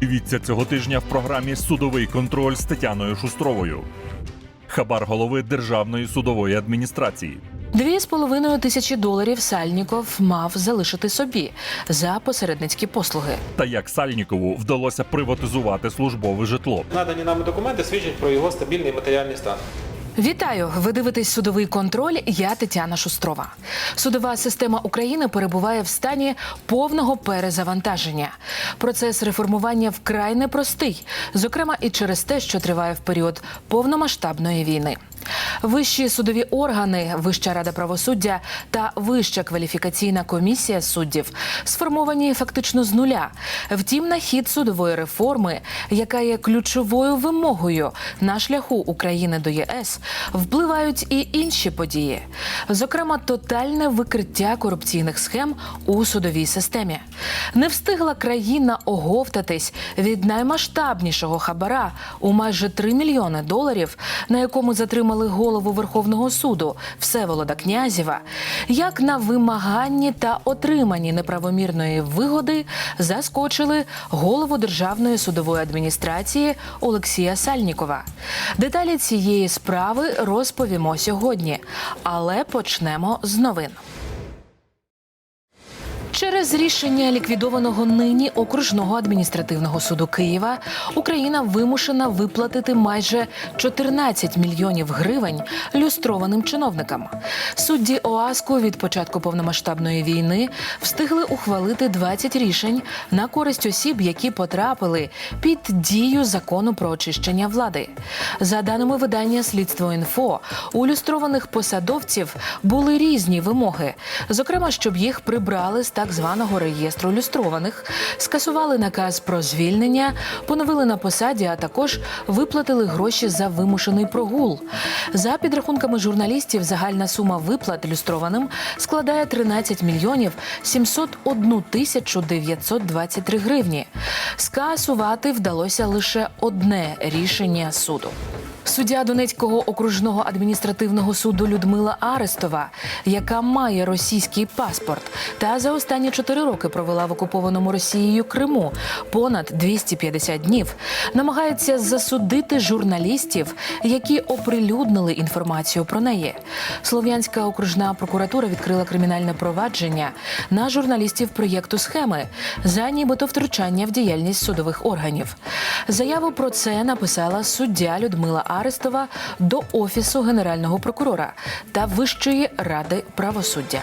Дивіться цього тижня в програмі Судовий контроль з Тетяною Шустровою. Хабар голови Державної судової адміністрації. Дві з половиною тисячі доларів Сальніков мав залишити собі за посередницькі послуги. Та як Сальнікову вдалося приватизувати службове житло. Надані нами документи свідчать про його стабільний матеріальний стан. Вітаю! Ви дивитесь судовий контроль. Я Тетяна Шустрова. Судова система України перебуває в стані повного перезавантаження. Процес реформування вкрай непростий, зокрема і через те, що триває в період повномасштабної війни. Вищі судові органи, Вища рада правосуддя та Вища кваліфікаційна комісія суддів сформовані фактично з нуля. Втім, на хід судової реформи, яка є ключовою вимогою на шляху України до ЄС, впливають і інші події, зокрема, тотальне викриття корупційних схем у судовій системі. Не встигла країна оговтатись від наймасштабнішого хабара у майже 3 мільйони доларів, на якому затримали голову Верховного суду Всеволода Князєва, як на вимаганні та отриманні неправомірної вигоди заскочили голову Державної судової адміністрації Олексія Сальнікова. Деталі цієї справи розповімо сьогодні, але почнемо з новин. Через рішення ліквідованого нині окружного адміністративного суду Києва Україна вимушена виплатити майже 14 мільйонів гривень люстрованим чиновникам. Судді ОАСКу від початку повномасштабної війни встигли ухвалити 20 рішень на користь осіб, які потрапили під дію закону про очищення влади. За даними видання Слідство інфо у люстрованих посадовців були різні вимоги, зокрема, щоб їх прибрали з так званого реєстру люстрованих, скасували наказ про звільнення, поновили на посаді, а також виплатили гроші за вимушений прогул. За підрахунками журналістів, загальна сума виплат люстрованим складає 13 мільйонів 701 тисячу 923 гривні. Скасувати вдалося лише одне рішення суду. Суддя Донецького окружного адміністративного суду Людмила Арестова, яка має російський паспорт, та за останні чотири роки провела в окупованому Росією Криму понад 250 днів, намагається засудити журналістів, які оприлюднили інформацію про неї. Слов'янська окружна прокуратура відкрила кримінальне провадження на журналістів проєкту схеми за нібито втручання в діяльність судових органів. Заяву про це написала суддя Людмила Арестова до офісу генерального прокурора та Вищої ради правосуддя.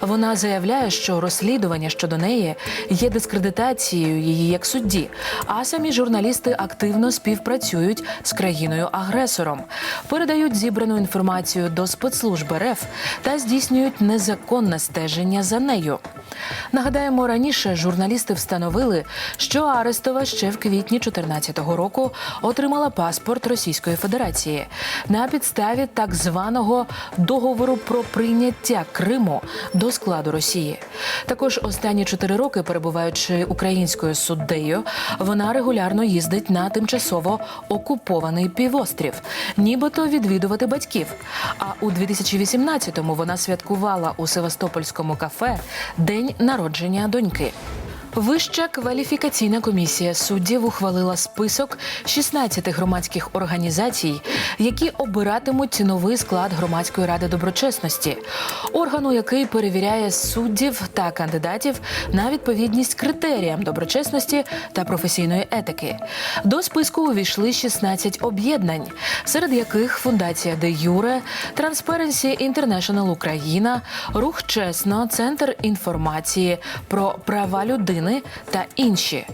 Вона заявляє, що розслідування щодо неї є дискредитацією її як судді, а самі журналісти активно співпрацюють з країною-агресором, передають зібрану інформацію до спецслужб РФ та здійснюють незаконне стеження за нею. Нагадаємо, раніше журналісти встановили, що Арестова ще в квітні 2014 року отримала паспорт Російської Федерації на підставі так званого договору про прийняття Криму до складу Росії. Також останні чотири роки, перебуваючи українською суддею, вона регулярно їздить на тимчасово окупований півострів, нібито відвідувати батьків. А у 2018-му вона святкувала у Севастопольському кафе день народження доньки. Вища кваліфікаційна комісія суддів ухвалила список 16 громадських організацій, які обиратимуть новий склад громадської ради доброчесності, органу, який перевіряє суддів та кандидатів на відповідність критеріям доброчесності та професійної етики. До списку увійшли 16 об'єднань, серед яких фундація Де Юре, Transparency International Україна, Рух Чесно, Центр інформації про права людини та інші.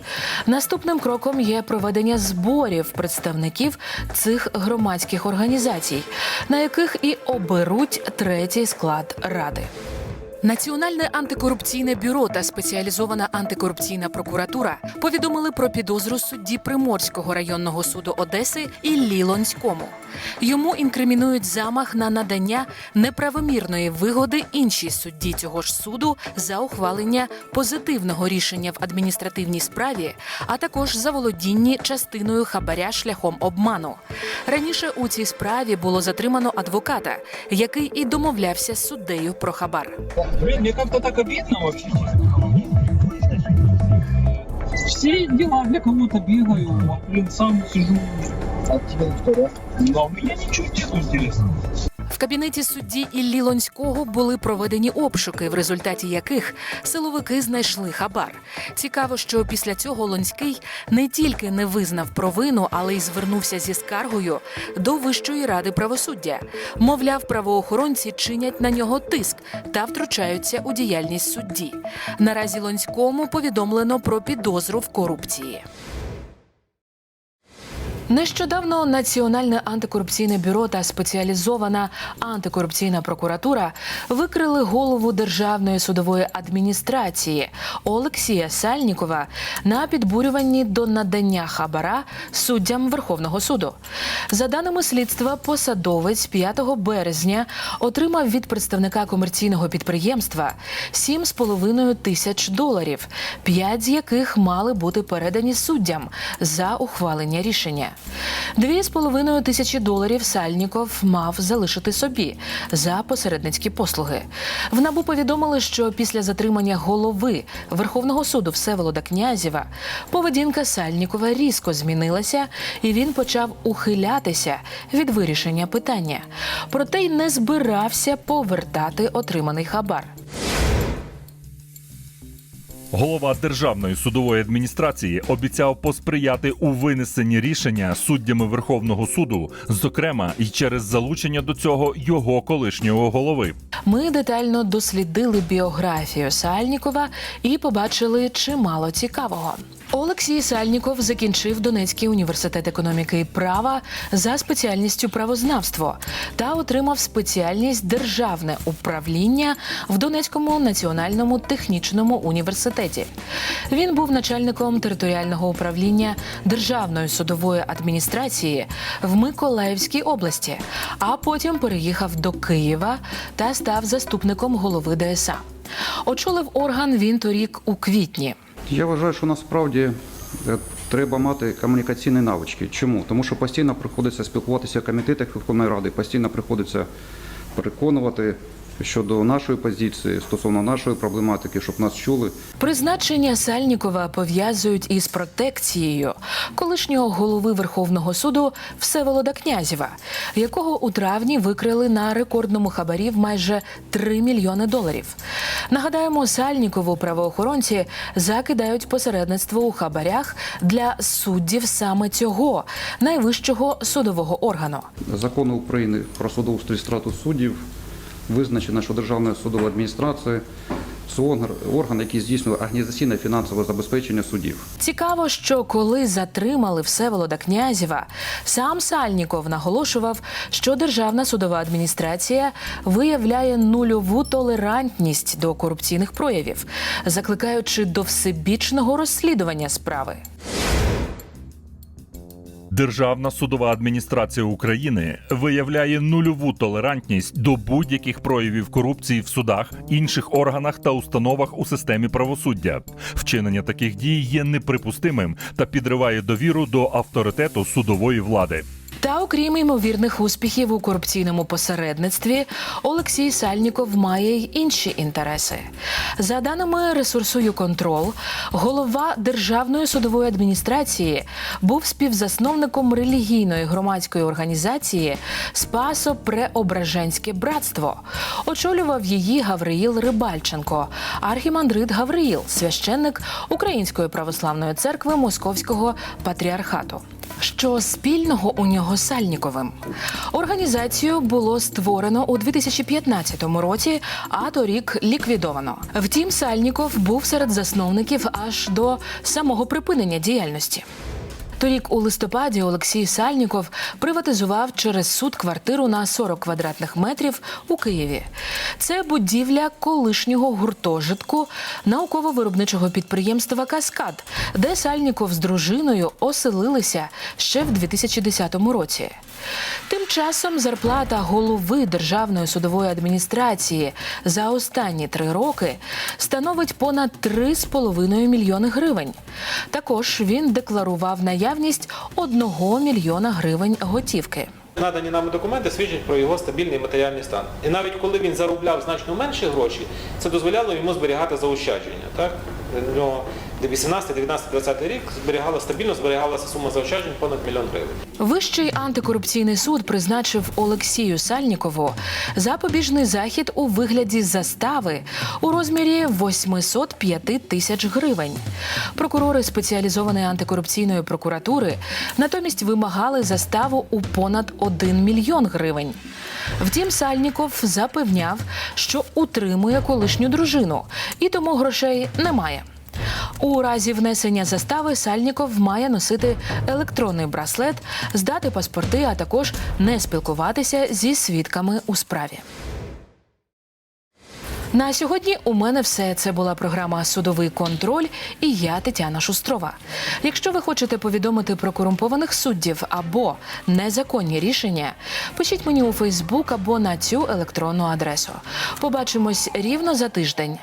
Наступним кроком є проведення зборів представників цих громадських організацій, на яких і оберуть третій склад ради. Національне антикорупційне бюро та спеціалізована антикорупційна прокуратура повідомили про підозру судді Приморського районного суду Одеси Іллі Лонському. Йому інкримінують замах на надання неправомірної вигоди іншій судді цього ж суду за ухвалення позитивного рішення в адміністративній справі, а також за володінні частиною хабаря шляхом обману. Раніше у цій справі було затримано адвоката, який і домовлявся з суддею про хабар. Блин, мне как-то так обидно вообще. все дела для кого-то бегаю, а, блин, сам сижу. А тебе кто, да? у меня ничего нету интересного. Кабінеті судді Іллі Лонського були проведені обшуки, в результаті яких силовики знайшли хабар. Цікаво, що після цього Лонський не тільки не визнав провину, але й звернувся зі скаргою до Вищої ради правосуддя. Мовляв, правоохоронці чинять на нього тиск та втручаються у діяльність судді. Наразі Лонському повідомлено про підозру в корупції. Нещодавно Національне антикорупційне бюро та спеціалізована антикорупційна прокуратура викрили голову Державної судової адміністрації Олексія Сальнікова на підбурюванні до надання хабара суддям Верховного суду. За даними слідства, посадовець 5 березня отримав від представника комерційного підприємства 7,5 тисяч доларів, 5 з яких мали бути передані суддям за ухвалення рішення. Дві з половиною тисячі доларів Сальніков мав залишити собі за посередницькі послуги. В набу повідомили, що після затримання голови Верховного суду Всеволода Князєва поведінка Сальнікова різко змінилася, і він почав ухилятися від вирішення питання. Проте й не збирався повертати отриманий хабар. Голова Державної судової адміністрації обіцяв посприяти у винесенні рішення суддями Верховного суду, зокрема і через залучення до цього його колишнього голови. Ми детально дослідили біографію Сальнікова і побачили чимало цікавого. Олексій Сальніков закінчив Донецький університет економіки і права за спеціальністю правознавство та отримав спеціальність державне управління в Донецькому національному технічному університеті. Він був начальником територіального управління Державної судової адміністрації в Миколаївській області, а потім переїхав до Києва та став заступником голови ДСА. Очолив орган він торік у квітні. Я вважаю, що насправді е, треба мати комунікаційні навички. Чому? Тому що постійно приходиться спілкуватися в комітетах Верховної Ради, постійно приходиться переконувати щодо нашої позиції стосовно нашої проблематики, щоб нас чули. Призначення Сальнікова пов'язують із протекцією колишнього голови Верховного суду Всеволода Князєва, якого у травні викрили на рекордному хабарі в майже 3 мільйони доларів. Нагадаємо, Сальнікову правоохоронці закидають посередництво у хабарях для суддів саме цього найвищого судового органу. Закону України про судоустрій і стратус суддів визначено, що Державна судова адміністрація орган- який здійснює організаційне фінансове забезпечення суддів. Цікаво, що коли затримали Всеволода Князєва, сам Сальніков наголошував, що Державна судова адміністрація виявляє нульову толерантність до корупційних проявів, закликаючи до всебічного розслідування справи. Державна судова адміністрація України виявляє нульову толерантність до будь-яких проявів корупції в судах, інших органах та установах у системі правосуддя. Вчинення таких дій є неприпустимим та підриває довіру до авторитету судової влади. Та окрім ймовірних успіхів у корупційному посередництві, Олексій Сальніков має й інші інтереси. За даними ресурсу «Юконтрол», голова Державної судової адміністрації був співзасновником релігійної громадської організації Спасо Преображенське братство. Очолював її Гавриїл Рибальченко, архімандрит Гавриїл, священник Української православної церкви Московського патріархату. Що спільного у нього з Сальніковим? Організацію було створено у 2015 році, а торік ліквідовано. Втім, Сальніков був серед засновників аж до самого припинення діяльності. Торік у листопаді Олексій Сальніков приватизував через суд квартиру на 40 квадратних метрів у Києві. Це будівля колишнього гуртожитку науково-виробничого підприємства Каскад, де Сальніков з дружиною оселилися ще в 2010 році. Тим часом зарплата голови Державної судової адміністрації за останні три роки становить понад 3,5 мільйони гривень. Також він декларував наявність 1 мільйона гривень готівки. Надані нами документи свідчать про його стабільний матеріальний стан. І навіть коли він заробляв значно менші гроші, це дозволяло йому зберігати заощадження. Так? У нього 18, 19, 20 рік зберігала стабільно зберігалася сума заощаджень понад мільйон гривень. Вищий антикорупційний суд призначив Олексію Сальнікову запобіжний захід у вигляді застави у розмірі 805 тисяч гривень. Прокурори спеціалізованої антикорупційної прокуратури натомість вимагали заставу у понад 1 мільйон гривень. Втім, Сальніков запевняв, що утримує колишню дружину і тому грошей немає. У разі внесення застави Сальніков має носити електронний браслет, здати паспорти, а також не спілкуватися зі свідками у справі. На сьогодні у мене все. Це була програма Судовий контроль і я Тетяна Шустрова. Якщо ви хочете повідомити про корумпованих суддів або незаконні рішення, пишіть мені у Фейсбук або на цю електронну адресу. Побачимось рівно за тиждень.